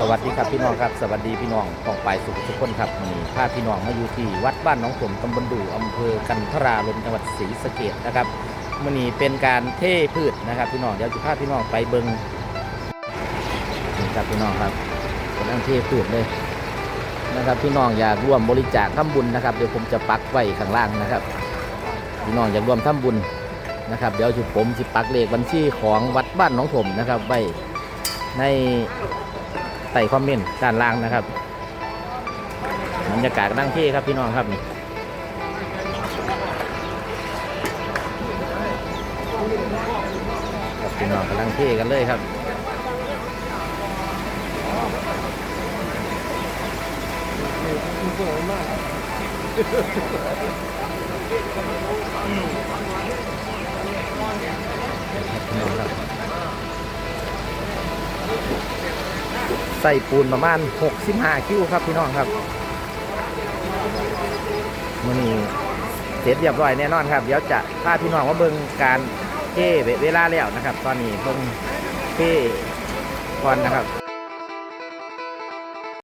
สวัสดีครับพี่น้องครับ สวัสดีพี่น้องของปลายสุขทุกคนครับวันนี้พาพี่น้องมาอยู่ที่วัดบ้านหน้องสมตำบลดูอำเภอกันทราลมจังหวัดศรีสะเกษนะครับวันนี้เป็นการเทพืชนะครับ พี่น้องเดี๋ยวจะพาพี่น้องไปเบิงนี่ครับพี่น้องครับกำลังเทพืชเลยนะครับ พี่น้องอยากร่วมบริจาคทำบุญนะครับเดี๋ยวผมจะปักไว้ข้างล่างนะครับ พี่น้องอยากร่วมทำบุญนะครับ เดี๋ยวจุผมจะปักเลขบัญชีของวัดบ้านหน้องถมนะครับไว้ ในใต้คอมเมนต์ด้านล่างนะครับบรรยากาศกำลังเท่ครับพี่น้องครับนี่พี่น้องกำลังเท่กันเลยครับพี่ ใส่ปูนประมาณ 65 คิวครับพี่น้องครับมันี้เสร็จเรียบร้อยแน่นอนครับ เดี๋ยวจะพาพี่น้องมาเบิ่งการเก้เวลาแล้วนะครับ ตอนนี้เบิ่งเก้ก่อนนะครับ